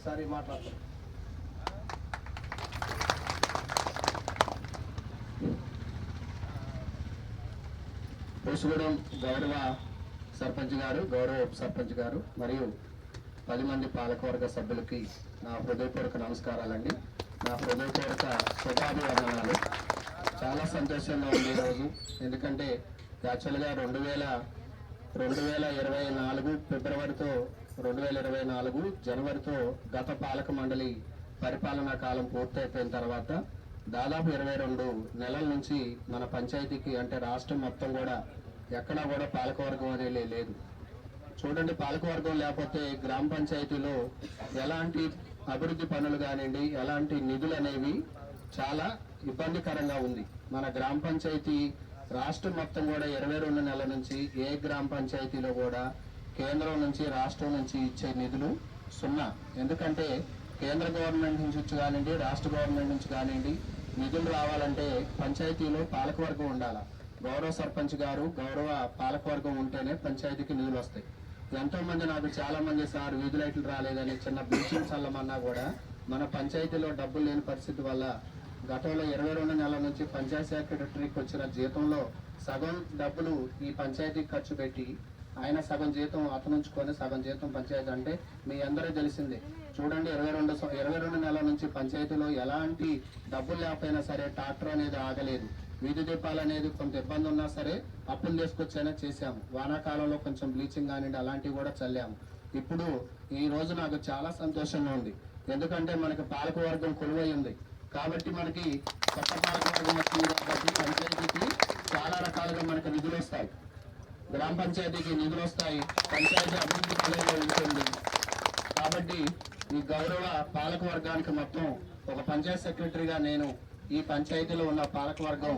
ఒకసారి మాట్లాడతాం. పోసుగూడెం గౌరవ సర్పంచ్ గారు గౌరవ ఉప సర్పంచ్ గారు మరియు పది మంది పాలకవర్గ సభ్యులకి నా హృదయపూర్వక నమస్కారాలండి. నా హృదయపూర్వక శుభాభివందనాలు. చాలా సంతోషంగా ఉంది ఈరోజు ఎందుకంటే యాక్చువల్గా రెండు వేల రెండు వేల ఇరవై నాలుగు ఫిబ్రవరితో రెండు వేల ఇరవై నాలుగు జనవరితో గత పాలక మండలి పరిపాలనా కాలం పూర్తయిపోయిన తర్వాత దాదాపు ఇరవై రెండు నెలల నుంచి మన పంచాయతీకి అంటే రాష్ట్రం మొత్తం కూడా ఎక్కడా కూడా పాలకవర్గం అనేది లేదు. చూడండి పాలకవర్గం లేకపోతే గ్రామ పంచాయతీలో ఎలాంటి అభివృద్ధి పనులు కానివ్వండి ఎలాంటి నిధులు అనేవి చాలా ఇబ్బందికరంగా ఉంది. మన గ్రామ పంచాయతీ రాష్ట్రం మొత్తం కూడా ఇరవై రెండు నెలల నుంచి ఏ గ్రామ పంచాయతీలో కూడా కేంద్రం నుంచి రాష్ట్రం నుంచి ఇచ్చే నిధులు సున్నా. ఎందుకంటే కేంద్ర గవర్నమెంట్ నుంచి వచ్చి కానివ్వండి రాష్ట్ర గవర్నమెంట్ నుంచి కానివ్వండి నిధులు రావాలంటే పంచాయతీలో పాలకవర్గం ఉండాలి? గౌరవ సర్పంచ్ గారు గౌరవ పాలకవర్గం ఉంటేనే పంచాయతీకి నిధులు వస్తాయి. ఎంతో మంది నాకు చాలా మంది సార్ వీధి లైట్లు రాలేదని చిన్న బ్లీచింగ్ చల్లమన్నా కూడా మన పంచాయతీలో డబ్బులు లేని పరిస్థితి వల్ల గతంలో ఇరవై రెండు నెలల నుంచి పంచాయతీ సెక్రటరీకి వచ్చిన జీతంలో సగం డబ్బులు ఈ పంచాయతీకి ఖర్చు పెట్టి ఆయన సగం జీతం అతను ఉంచుకొని సగం జీతం పంచాయతీ అంటే మీ అందరూ తెలిసిందే. చూడండి ఇరవై రెండు ఇరవై రెండు నెలల నుంచి పంచాయతీలో ఎలాంటి డబ్బులు లేకపోయినా సరే ట్రాక్టర్ అనేది ఆగలేదు. వీధి దీపాలు అనేది కొంత ఇబ్బంది ఉన్నా సరే అప్పులు తీసుకొచ్చైనా చేశాము. వానాకాలంలో కొంచెం బ్లీచింగ్ కానివ్వండి అలాంటివి కూడా చల్లాము. ఇప్పుడు ఈ రోజు నాకు చాలా సంతోషంగా ఉంది. ఎందుకంటే మనకి పాలకవర్గం కొలువై ఉంది. కాబట్టి మనకి కొత్త పాలకవర్గం వచ్చింది కాబట్టి పంచాయతీకి చాలా రకాలుగా మనకి విధులు వస్తాయి. గ్రామ పంచాయతీకి నిధులు వస్తాయి. పంచాయతీ అభివృద్ధి కలిగి ఉంటుంది. కాబట్టి ఈ గౌరవ పాలక వర్గానికి మొత్తం ఒక పంచాయత్ సెక్రటరీగా నేను ఈ పంచాయతీలో ఉన్న పాలక వర్గం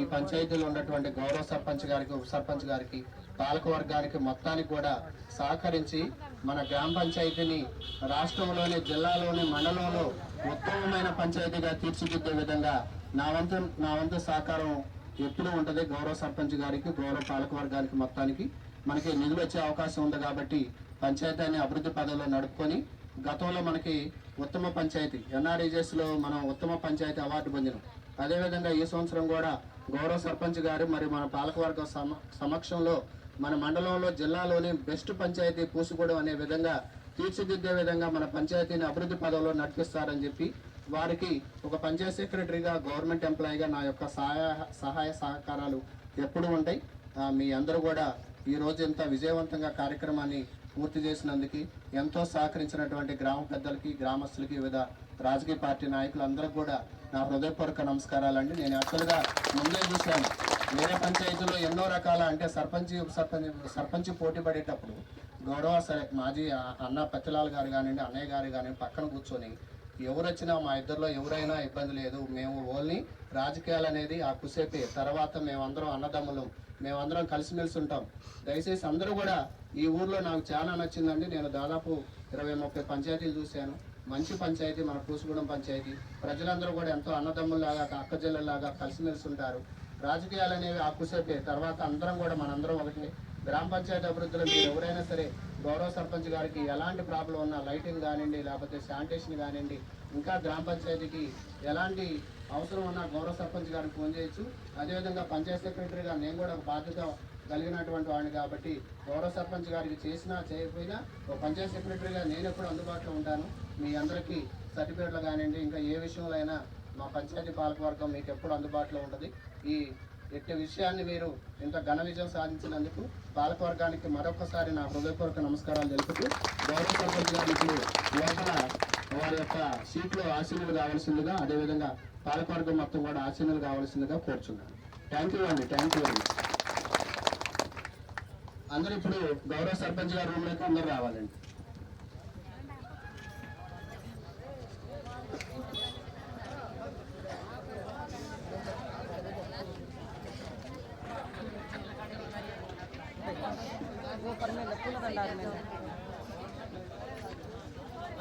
ఈ పంచాయతీలో ఉన్నటువంటి గౌరవ సర్పంచ్ గారికి ఉప సర్పంచ్ గారికి పాలక వర్గానికి మొత్తానికి కూడా సహకరించి మన గ్రామ పంచాయతీని రాష్ట్రంలోని జిల్లాలోని మండలంలో ఉత్తమమైన పంచాయతీగా తీర్చిదిద్దే విధంగా నా వంతు నా వంతు సహకారం ఎప్పుడు ఉంటుంది గౌరవ సర్పంచ్ గారికి గౌరవ పాలకవర్గానికి మొత్తానికి. మనకి నిధులు వచ్చే అవకాశం ఉంది కాబట్టి పంచాయతీని అభివృద్ధి పదంలో నడుపుకొని గతంలో మనకి ఉత్తమ పంచాయతీ ఎన్ఆర్ఈజెస్లో మనం ఉత్తమ పంచాయతీ అవార్డు పొందినాం. అదేవిధంగా ఈ సంవత్సరం కూడా గౌరవ సర్పంచ్ గారు మరి మన పాలకవర్గ సమ సమక్షంలో మన మండలంలో జిల్లాలోని బెస్ట్ పంచాయతీ పూసుకోవడం అనే విధంగా తీర్చిదిద్దే విధంగా మన పంచాయతీని అభివృద్ధి పదంలో నడిపిస్తారని చెప్పి వారికి ఒక పంచాయత్ సెక్రటరీగా గవర్నమెంట్ ఎంప్లాయీగా నా యొక్క సహాయ సహాయ సహకారాలు ఎప్పుడు ఉంటాయి. మీ అందరూ కూడా ఈ ఎంత విజయవంతంగా కార్యక్రమాన్ని పూర్తి చేసినందుకు ఎంతో సహకరించినటువంటి గ్రామ పెద్దలకి గ్రామస్తులకి వివిధ రాజకీయ పార్టీ నాయకులందరికీ కూడా నా హృదయపూర్వక నమస్కారాలండి. నేను యాక్చువల్గా ముందే చూశాను వేరే పంచాయతీలో ఎన్నో రకాల అంటే సర్పంచ్ ఉప సర్పంచ్ సర్పంచ్ పోటీ పడేటప్పుడు గౌరవ సరే మాజీ అన్న పత్తిలాల్ గారు కానివ్వండి అన్నయ్య గారు కానివ్వండి పక్కన కూర్చొని ఎవరు వచ్చినా మా ఇద్దరిలో ఎవరైనా ఇబ్బంది లేదు. మేము ఓన్లీ రాజకీయాలు అనేది ఆ కుసేపే. తర్వాత మేమందరం అన్నదమ్ములం. మేమందరం కలిసిమెలిసి ఉంటాం. దయచేసి అందరూ కూడా ఈ ఊర్లో నాకు చాలా నచ్చిందండి. నేను దాదాపు ఇరవై ముప్పై పంచాయతీలు చూశాను. మంచి పంచాయతీ మన పూసుగూడెం పంచాయతీ. ప్రజలందరూ కూడా ఎంతో అన్నదమ్ముల్లాగా అక్క చెల్లెల్లాగా కలిసిమెలిసి ఉంటారు. రాజకీయాలు అనేవి ఆ కుసేపే. తర్వాత అందరం కూడా మనందరం ఒకటి. గ్రామ పంచాయతీ అభివృద్ధిలో మీరు ఎవరైనా సరే గౌరవ సర్పంచ్ గారికి ఎలాంటి ప్రాబ్లం ఉన్నా లైటింగ్ కానివ్వండి లేకపోతే శానిటేషన్ కానివ్వండి ఇంకా గ్రామ పంచాయతీకి ఎలాంటి అవసరం ఉన్నా గౌరవ సర్పంచ్ గారికి ఫోన్ చేయొచ్చు. అదేవిధంగా పంచాయత్ సెక్రటరీగా నేను కూడా బాధ్యత కలిగినటువంటి వాడిని కాబట్టి గౌరవ సర్పంచ్ గారికి చేసినా చేయకపోయినా ఒక పంచాయత్ సెక్రటరీగా నేను ఎప్పుడు అందుబాటులో ఉంటాను. మీ అందరికీ సర్టిఫికేట్లు కానివ్వండి ఇంకా ఏ విషయంలో అయినా మా పంచాయతీ పాలకవర్గం మీకు ఎప్పుడు అందుబాటులో ఉంటుంది. ఈ ఇట్టి విషయాన్ని మీరు ఇంత ఘన విజయం సాధించినందుకు పాలకవర్గానికి మరొకసారి నా హృదయపూర్వక నమస్కారాలు తెలుపుతూ గౌరవ సర్పంచ్ గారికి లోపల వారి యొక్క సీట్లో ఆశీనులు కావాల్సిందిగా అదేవిధంగా పాలకవర్గం మొత్తం కూడా ఆశీనులు కావాల్సిందిగా కోరుచున్నాను. థ్యాంక్ యూ అండి థ్యాంక్ యూ అండి. అందరూ ఇప్పుడు గౌరవ సర్పంచ్ గారి రూమ్లోకి అందరూ రావాలండి.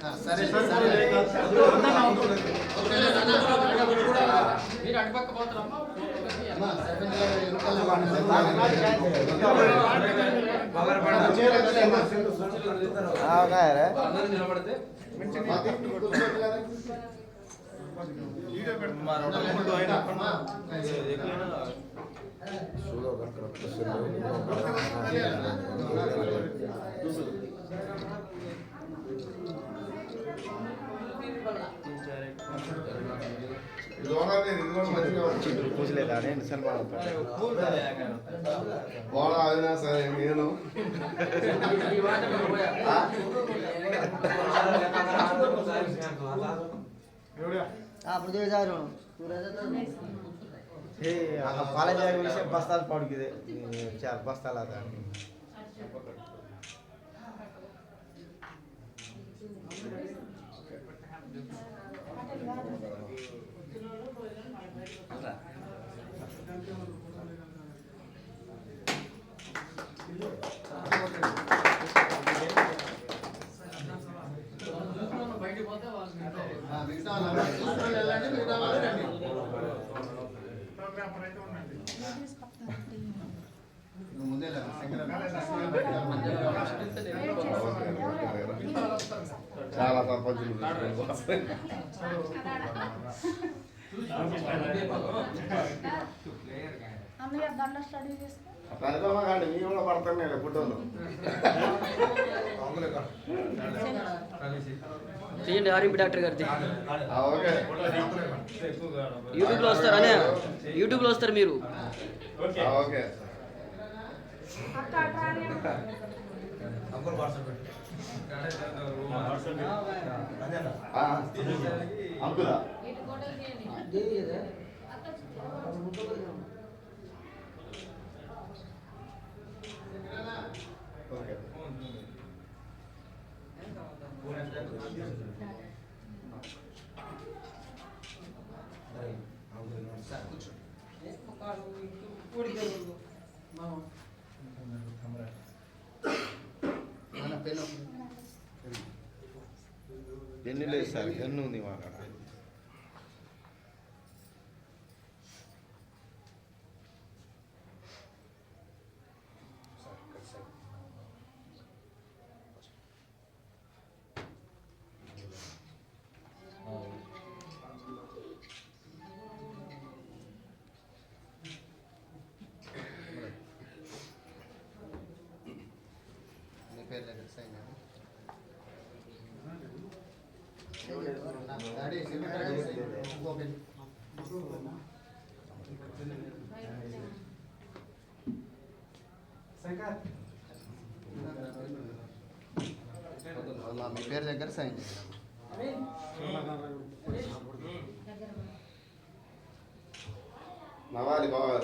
సరే సరే సరే అమ్మా, సర్పంచ్ గారు వెనకాల పూజలేదా నేను సన్మానం వాళ్ళ అయినా సరే నేను అప్పుడు చేశారు ಕಾಲೇಜ್ ಆಗಿ ವಿಷಯ ಬಸ್ತಾಲ್ ಪಡ್ಕಿದೆ ಚಾರ್ ಬಸ್ತಾಲ್ ಅದ ఆ, చాలా సర్పంచులు అన్నయ్య స్టడీ మీ కూడా పడుతున్నాయి ఫోటోలు చేయండి ఆర్ఎంపీ డాక్టర్ గారిది. ఓకే. యూట్యూబ్లో వస్తారు అనే? యూట్యూబ్లో వస్తారు మీరు? ఓకే. అక్క అట్రా అని అన్న. ఆ, అంకులా ఓకే సార్ ఎన్ని ఉంది మా కాడ నీ పేరు దగ్గర సైన్ చేయండి. నా డాడీ, సెక్రటరీ సైన్. ఇంకో పెన్. అమ్మా, మీ పేరు దగ్గర సైన్ నవాలి బాగా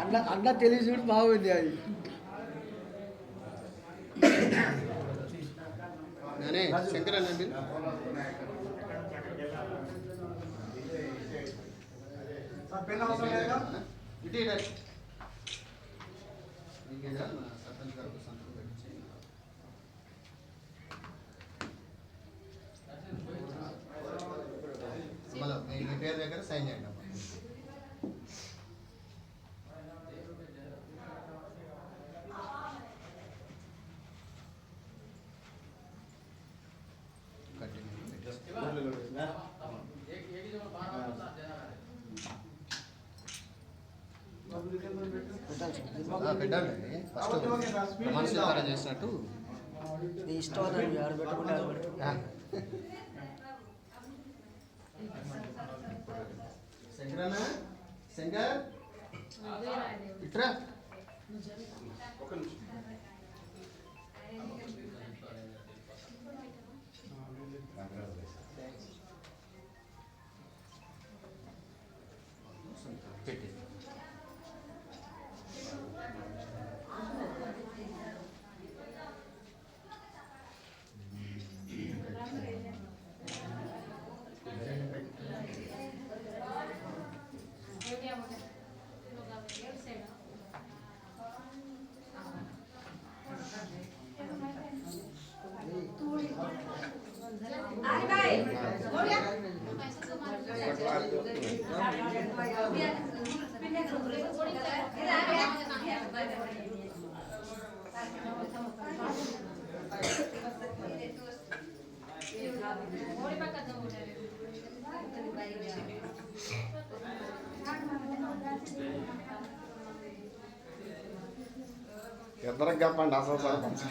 అన్న అన్న తెలిసి బాగుంది అది. నేనే శంకరనండి. ఇటు సర్పంచ్ గారికి సంతకం పెట్టించి. మీ పేరు దగ్గర సైన్ చేయండి ఆ, పెట్టాలండి. ఫస్ట్ ప్రమాణ స్వీకారం చేసినట్టు. నీ ఇష్టం అన్నది ఆడ పెట్టుకుంటే ఆడ ఇద్దరికి చెప్పండి అసలు సర్పంచ్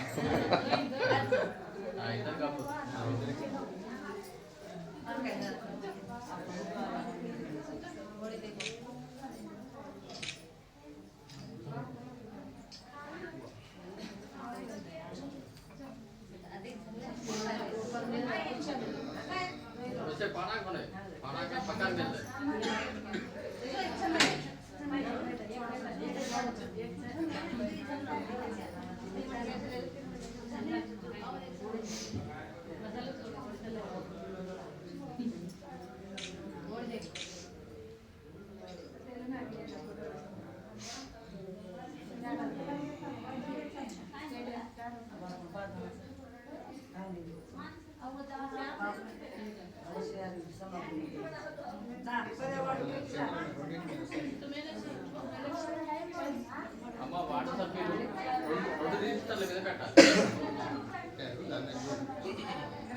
वैसे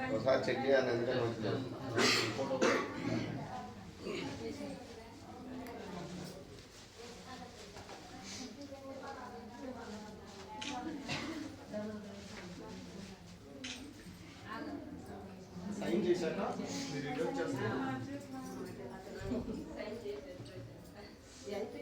ఒకసారి చెక్ చేయాలి ఎందుకంటే వచ్చింది. సైన్ చేశాక మీరు ఇటు వచ్చేస్తే కింద రిజిస్టర్ రెండో రిజిస్టర్ కూడా పెట్టేస్తాం మనం వార్డు నెంబర్లు మొత్తం చదువుకున్నాంలే నిలబడదు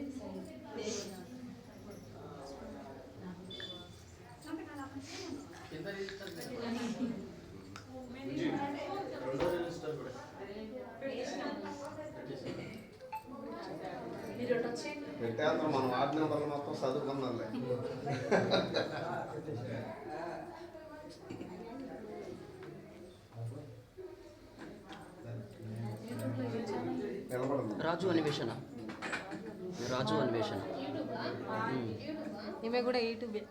రాజు అన్వేషణ. రాజు అన్వేషణ. ఈమె కూడా యూట్యూబే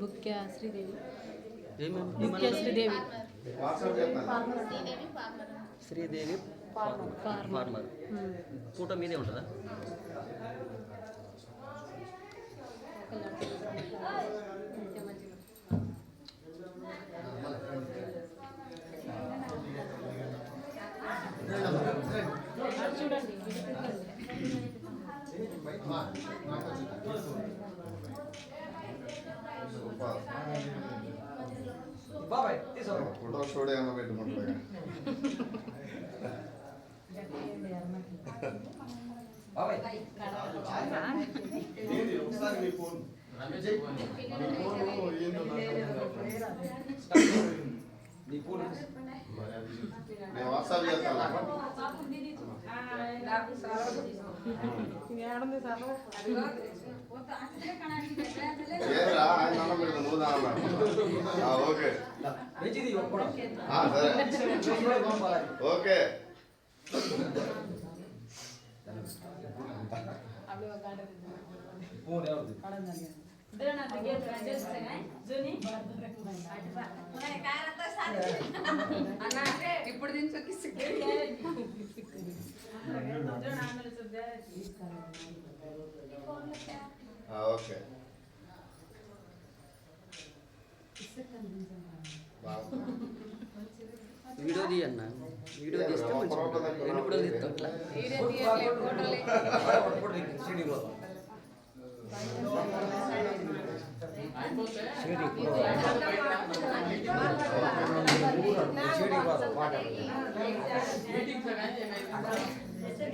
Bukya Sridevi Bukya Sridevi Sridevi farmer. Farmer. Photo మీదే ఉంటుందా సూపర్ బాబాయ్ తీసుకో ఫోటో స్టూడియో ఏమో పెట్టుకుంటారు బాబాయ్ ఏంది ఒకసారి మీ ఫోన్ రమేష్ పోనీ. మీ ఫోన్ ఏందో నీ పూలు నేను వాట్సాప్ చేస్తాను ఏడుంది సార్ ఏరా ఆయన అన్నం పెడతా నువ్వు దాన్నా ఆ, ఓకే మంచిది కూడా ఆ, సరే ఓకే పూలు ఎవరిది ఇప్పుడు దించొకి ఆ, ఓకే బాగుంది. వీడియో తీయన్న వీడియో తీస్తే రెండు ఫోటోలు తీస్తాం కూడా తీస్తాను ఇట్లా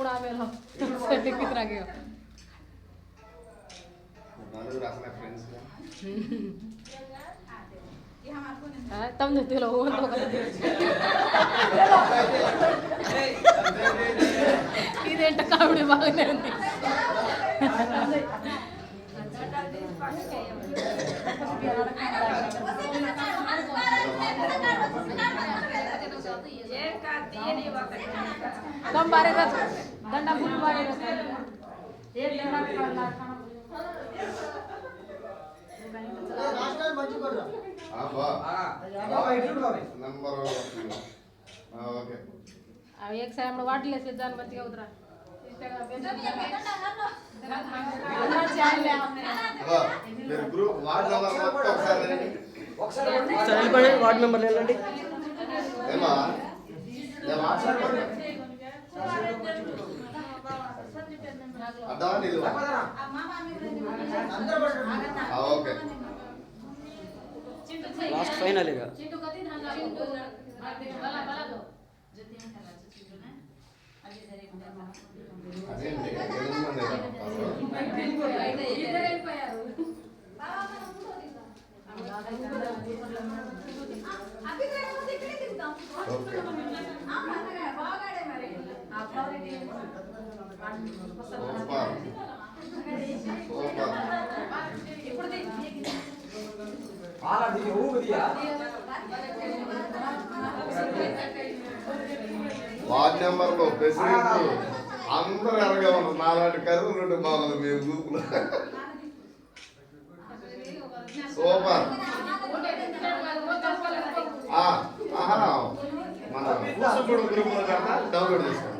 కూడా ఆమెలో సెట్కి త్రాగే तब नहीं दिलो वो तो ఇదేంట కావిడి బాగానే ఉంది తొంభై దండ ఫుల్ బాడీ ఏ దండ అవి ఏక సాయం వాటిలో వేసి దాన్ని మంచిగా అవుతురా. ఒకసారి నెంబర్ ఏమా ఏ వాట్సాప్ లో? అర్థమా నీది ఆ, ఓకే లాస్ట్ ఫైనల్ ఇక అదేంటి ఎనిమిది మంది అయినా ఓకే సూపర్ సూపర్ వార్డ్ నెంబర్లో ప్రెసిడెంట్ అందరూ ఎరగా ఉన్నారు నాలాంటి కథలు రెండు బాగుంది మీ గ్రూపులో సూపర్ ఆహా మన కూసంపూడి డౌన్లోడ్ చేసుకోండి